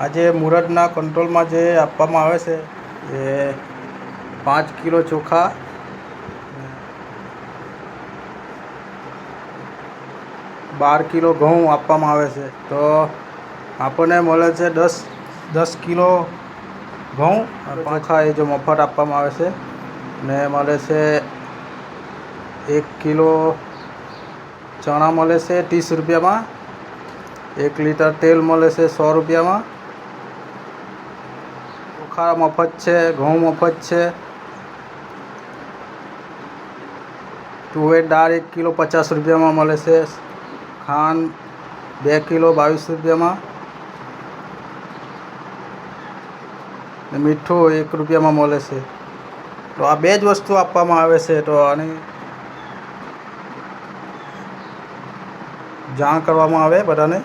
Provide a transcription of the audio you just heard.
આજે મુરતના કંટ્રોલમાં જે આપવામાં આવે છે, એ પાંચ કિલો ચોખા, બાર કિલો ઘઉં આપવામાં આવે છે. તો આપણને મળે છે દસ દસ કિલો ઘઉં પાંખા એ જો મફત આપવામાં આવે છે. ને મળે છે એક કિલો ચણા મળે છે ત્રીસ રૂપિયામાં, એક લીટર તેલ મળે છે સો રૂપિયામાં ચોખા મફત છે, ઘઉં મફત છે. તુવેર દાળ એક કિલો પચાસ રૂપિયામાં મળે છે. ખાંડ બે કિલો બાવીસ રૂપિયામાં. મીઠું એક રૂપિયામાં મળે છે. તો આ બે જ વસ્તુ આપવામાં આવે છે, તો આની જાણ કરવામાં આવે બધાને.